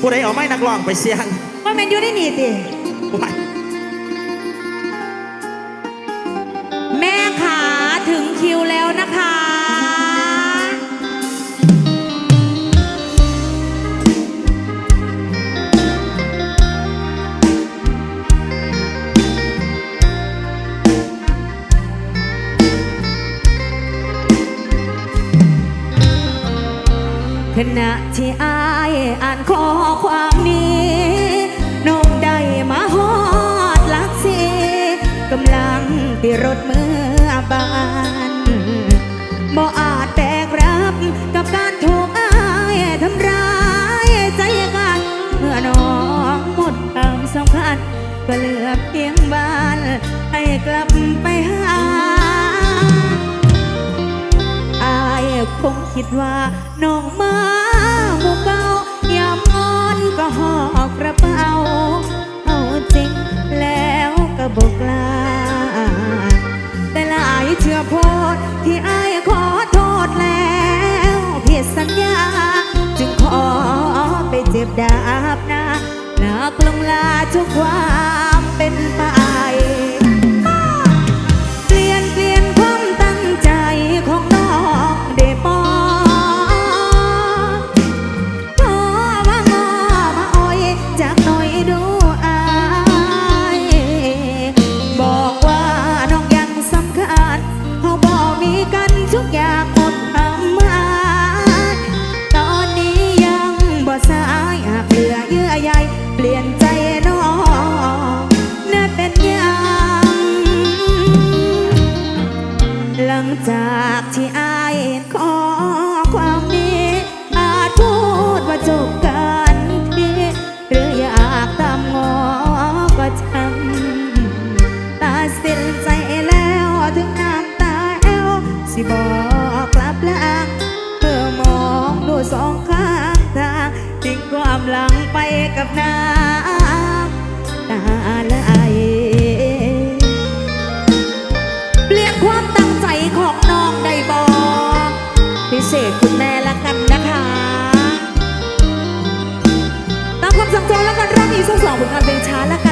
ผู้ใดเอาไม้นักร้องไปเสียงว่าแมนอยู่ได้นี่ติว้ายแม่ขาถึงคิวแล้วนะคะ ขณะที่อา บานบ่อาจแบกรับกับการถูกอายทำร้ายใจกันเมื่อน้องหมดความสำคัญก็เหลือเพียงบ้าน ให้กลับไปหาอายคงคิดว่าน้องมาหมู่เก่ายามงอนก็หอบกระเป๋าเอาจริงแล้วก็บอกลา เชื่อโพดที่อายขอโทษแล้วผิดสัญญา จึงขอไปเจ็บดาบหน้าหนักลงลาทุกความเป็นไป น้ำตาไหลเปลี่ยนความตั้งใจของน้องได้บอกพิเศษคุณแม่ละกันนะคะตามคำสั่งจองแล้วกันรับอีกสักสองผลงานเพลงช้าละกัน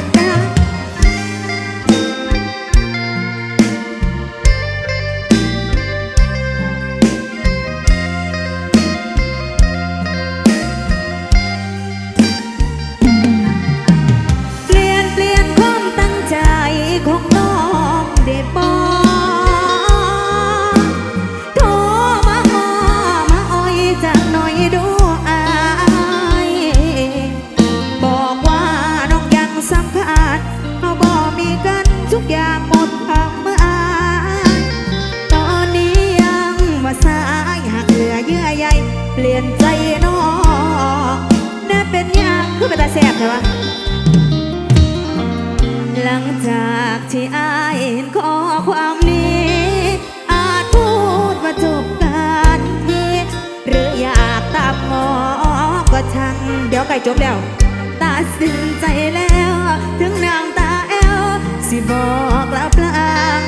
ช่ปะหลังจากที่อายเห็นข้อความนี้ อาจพูดว่าจบกันทีหรืออยากตามงอก็ช่างเดี๋ยวใกล้จบแล้วตัดสินใจแล้ว ถึงนางตาแอลสิบอกลาปลาง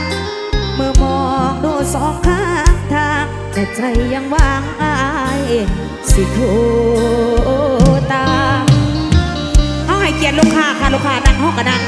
เมื่อมองดูสองข้างทาง แต่ใจยังว่างอาย สิโทรตามเอา ให้เกียรติลูกค้าค่ะลูกค้านั่งห้องกันนั่ง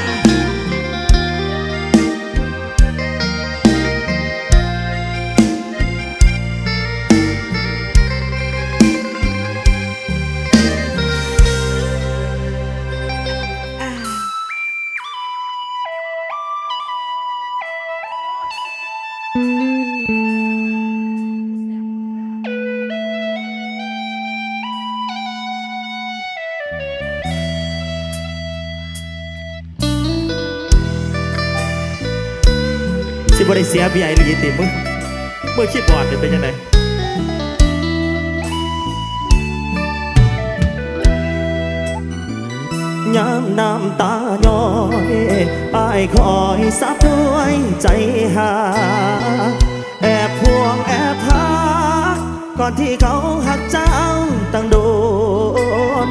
เสียเบียร์อีหลีติมึงเมื่อคิดบอดเนี่ยเป็นยังไงยามน้ำตาย้อยอายคอยซับด้วยใจหา แอบห่วงแอบทักก่อนที่เขาหักเจ้าตั้งโดน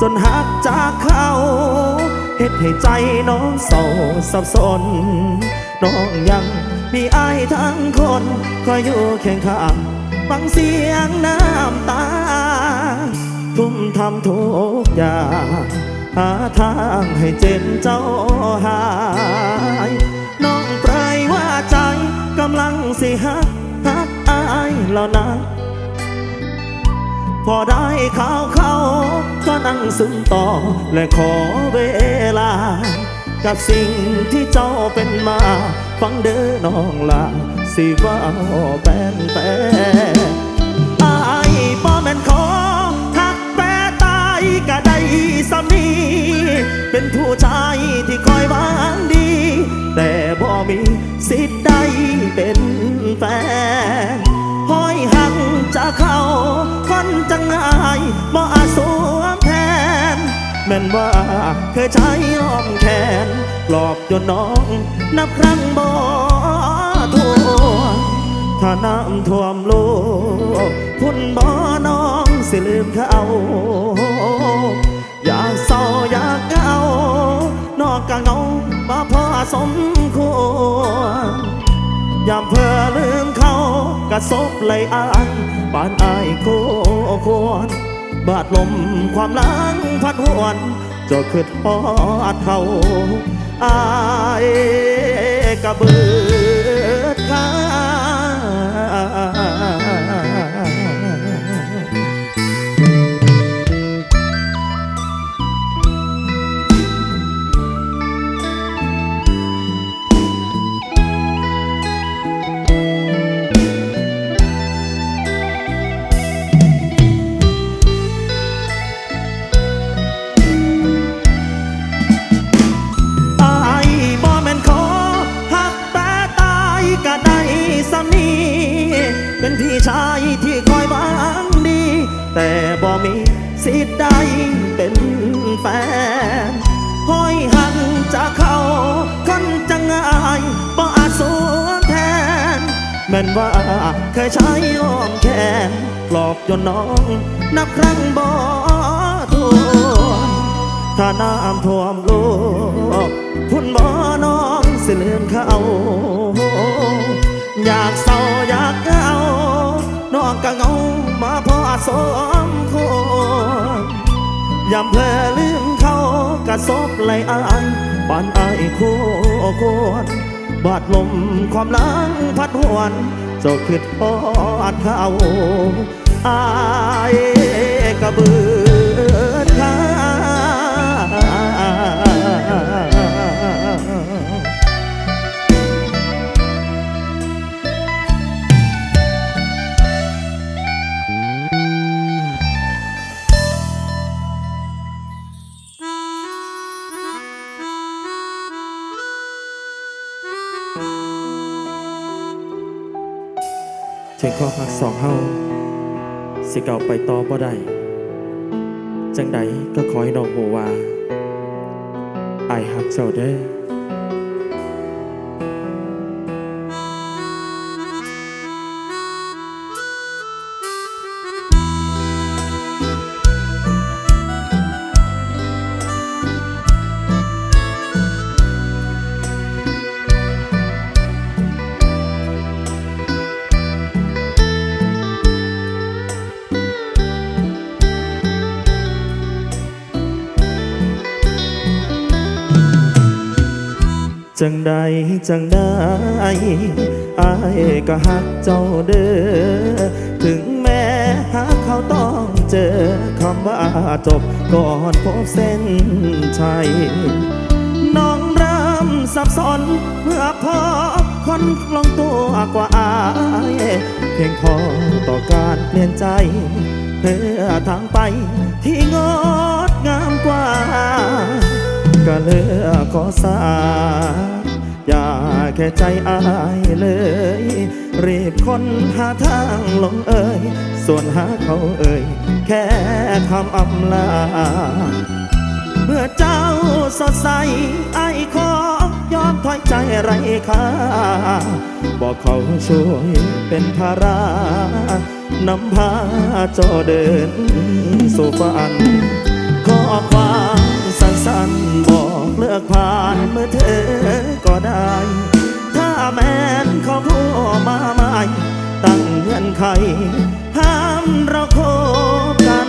จนหักจากเขาเฮ็ดให้ใจน้องเศร้าสับสน น้องยังมีอายทั้งคนคอยอยู่เคียงข้างฟังเสียงน้ำตา ทุ่มทำทุกอย่างหาทางให้เจนเจ้าหาย น้องเปรยว่าใจกำลังสิฮักฮักอายแล้วนะ พอได้ข่าวเขาก็นั่งซึมต่อและขอเวลา กับสิ่งที่เจ้าเป็นมา ฟังเด้อน้องลาสิว่าแปนแปนอายบ่แม่นขอหักแปตายก็ได้สามีเป็นผู้ชายที่คอยหวางดี แต่บ่มีสิทธิ์ใดเป็นแฟนห้อยหักจะเข้าคนจังไงบ่อาสวม แม่นว่าเคยใช้อ้อมแขนปลอบจนน้อง นับครั้งบ่ทวนถ้าน้ำท่วมโลกพุ่นบ่น้องสิลืมเขาอยากเศร้าอยากเหงานอกกะเงามาพอสมควรยามเพอลืมเขากระซบไหลอายปานอายโคควร บาดลมความลังพัดหวนจะคืดทอดเขาอายกระเบิดข้า ม่นว่าเคยใช้อ้อมแขนปลอบจนน้อง นับครั้งบ่ทวนถ้าน้ำท่วมโลกพุ่นบ่น้องสิเลืมเขาอยากเศร้าอยากเหงาน้องก็เหงามาพอสมควรยามเพลอลืมเขากระซบไหลอายปานอายคู่ควร บาดลมความลังพัดหวนเจ้าคิดทอดเขาอายกระเบือ ข้อพักสองเฮาสิเก่าไปต่อบ่ได้จังใดก็ขอให้น้องโหว่าอายฮักเจ้าเด้อ จังใดจังได้อายก็ฮักเจ้าเด้อถึงแม้หากเขาต้องเจอคำว่าจบก่อนพบเส้นชัยน้องเริ่มสับสนเมื่อพบคนลงตัวกว่าอายเพียงพอต่อการเปลี่ยนใจเพื่อทางไปที่งดงามกว่า ก็เลือกขอสา อย่าแค่ใจอายเลย รีบค้นหาทางลงเอ่ย ส่วนหาเขาเอ่ย แค่คำอำลา เมื่อเจ้าสดใสไอ้ขอยอมถอยใจไรค่าบอกเขาช่วยเป็นภาระนำพาเจ้าเดินสู่ฝันขอความสั้นๆบ กเลือกผ่านเมื่อเธอก็ได้ ถ้าแม้นเขาพูดมาใหม่ตั้งเงื่อนไข ห้ามเราคบกัน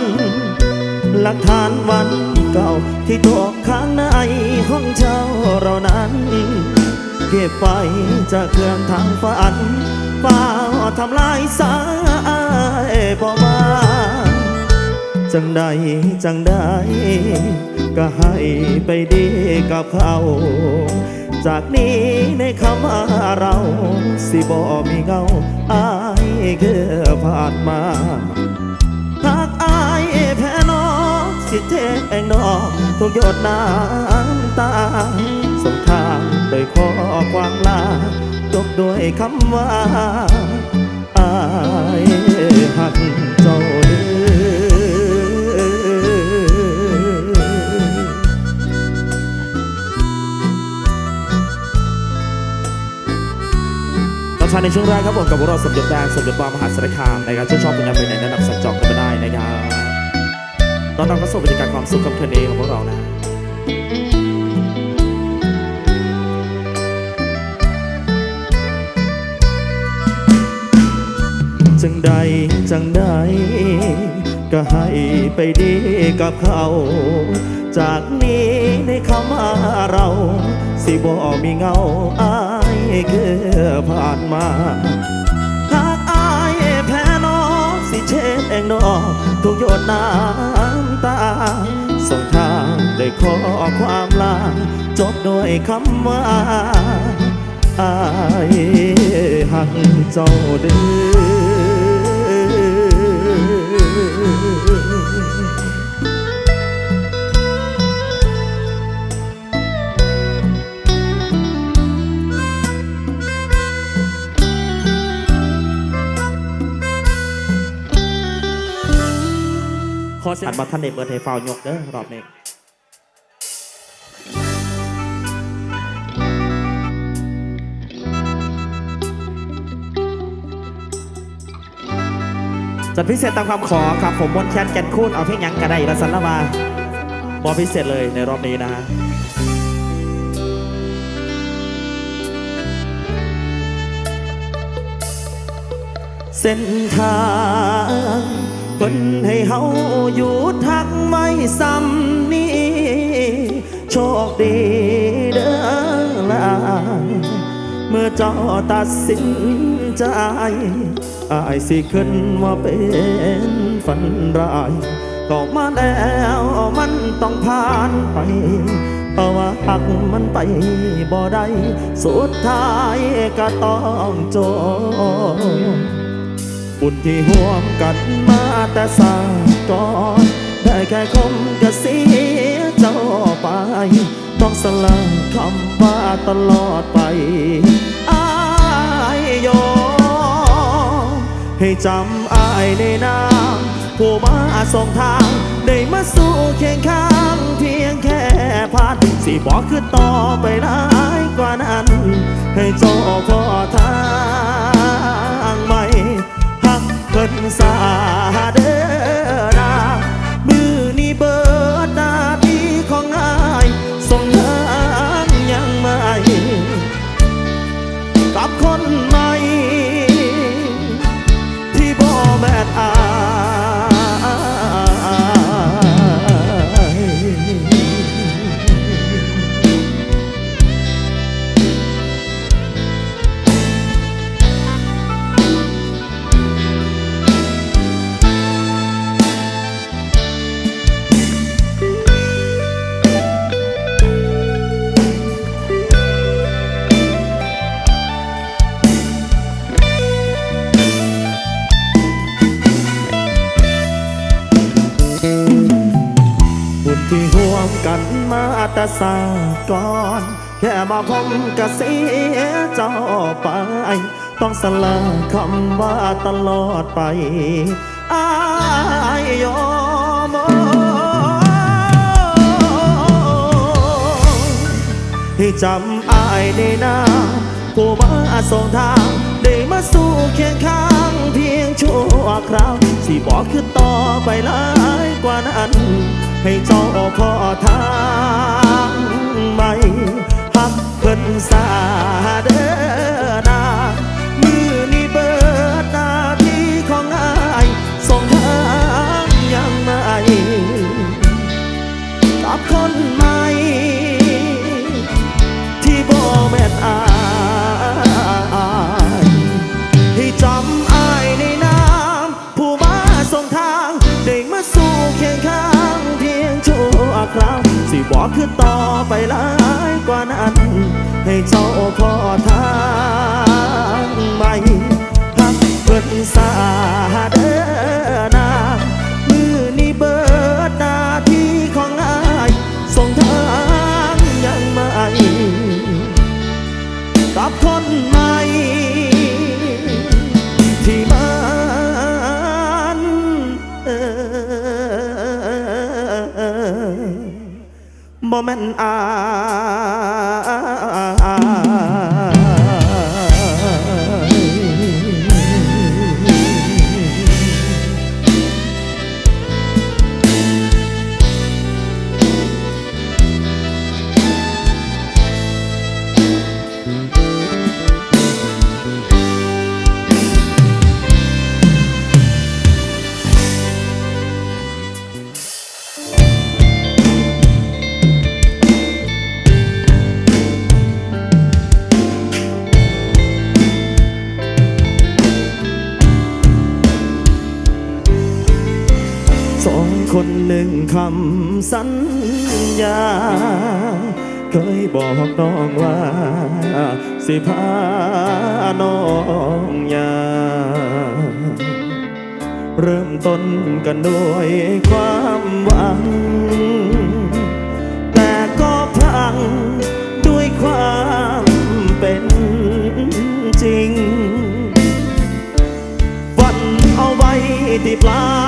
หลักฐานวันเก่าที่ตกค้างในห้องเช่าเรานั้น เก็บไปจากเครื่องทางฝันเปล่าทำลายสายบ่มาจังใดจังใด ก็ให้ไปดีกับเขา จากนี้ในคำว่าเรา สิบ่มีเงาอายคือผ่านมาหากอายแพ้น้องสิเทเองน้องทุกหยดน้ำตาส่งทางโดยข้อความลาจบด้วยคำว่าอายหักเจ้าเด้ ชาในช่วงแรกครับผมกับพวกเราสมเด็จแดงสมเด็จบามหาสารคามนะครับชื่นชอบผลงานเพลงไหนแนะนำสั่งจองกันมาได้นะครับตอนเราก็ส่งบรรยากาศความสุขกับเทนเดย์ของพวกเรานะจังใดจังใดก็ให้ไปดีกับเขา จากนี้ในคำว่าเรา สิบ่มีเงาอา คือผ่านมาหากอายแพ้น้องสิเช็ดเองนองทุกหยดน้ำตา ส่งทางได้ขอความลา จบด้วยคำว่าอายหักเจ้าเด้อ ขอเสียงมาท่านในเปิดให้ฟาวยกเด้อรอบนี้จัดพิเศษตามความขอครับผมมนแคนแกนคูนเอาเพลงหยังกระไดละสันละมาบอพิเศษเลยในรอบนี้นะฮะเส้นทาง เพิ่นให้เฮาอยู่ทักไม่ซ้ำนี้ โชคดีเด้อล่ะเมื่อเจ้าตัดสินใจอายสิขึ้นว่าเป็นฝันร้ายก็มาแล้วมันต้องผ่านไปเพราะว่าหักมันไปบ่ได้สุดท้ายก็ต้องจบ บุญที่ห่วมกันมาแต่สายก่อนได้แค่คมก็เสียเจ้าไป ต้องสละคำว่าตลอดไปอายยอมให้จำอายในนามผู้มาส่งทาง ได้มาสู่เคียงข้างเพียงแค่ผ่านสิบอกคือต่อไปได้กว่านั้น ให้เจ้าพอทาง นสาเด้อนามือนี้เบิดหน้าที่ของอายส่งทางยังไม่กับคนมา กันมาแต่สาก่อน แค่มาพบก็เสียเจ้าไป ต้องสละคำว่าตลอดไปอายยอมให้จำอายในนาผู้มาส่งทาง ได้มาสู่เคียงข้างเพียงชั่วคราว สิบอกคือต่อไปหลายกว่านั้น ให้เจ้าพอทางใหม่พักเพิ่นสาเด้อนา หลายกว่านั้น ให้เจ้าขอ มันอาย คำสัญญา เคยบอกน้องว่า สิพาน้องยา เริ่มต้นกันด้วยความหวัง แต่ก็พลังด้วยความเป็นจริงฝันเอาไว้ที่ปลาย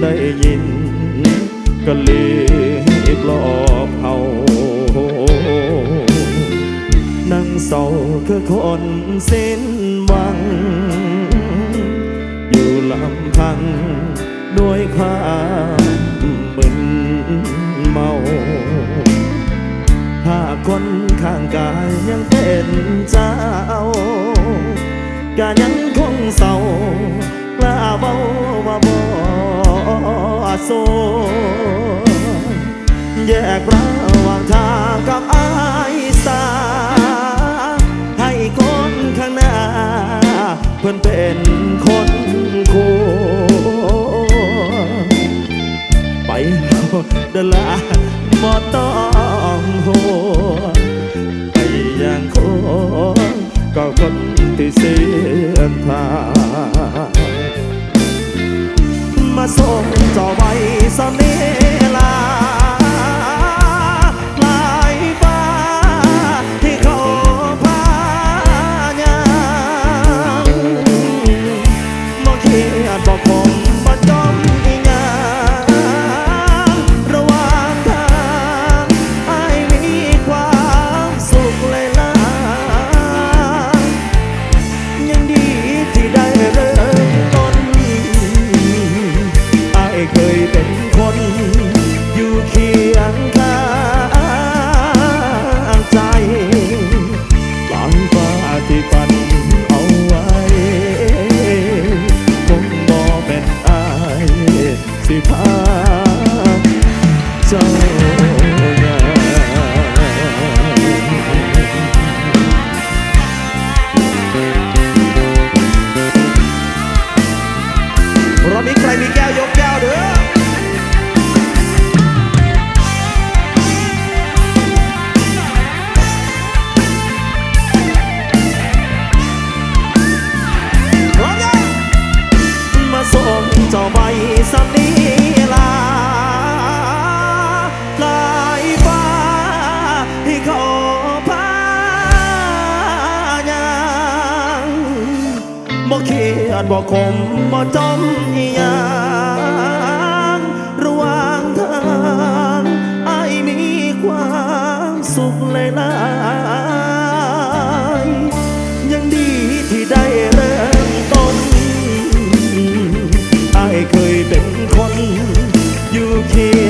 ได้ยิน ก็เลยปลอบเฮานั่งเศร้าคือคนสิ้นหวัง อยู่ลำพังด้วยความมึนเมาถ้าคนข้างกายยังเป็นเจ้าก็ยังคงเศร้ากล้าเบาว่าบ่ สู้แยกระหว่างทางกับอายสา ให้คนข้างหน้า เพื่อนเป็นคนคู่ไปเดอละบ่ต้องห่วไปอย่างคนก็คนที่เสียทาง บ่คมบ่จมอีหยังระหว่างทางไอ้ายมีความสุขหลายๆยังดีที่ได้เริ่มต้นไอ้ายเคยเป็นคนอยู่เคียง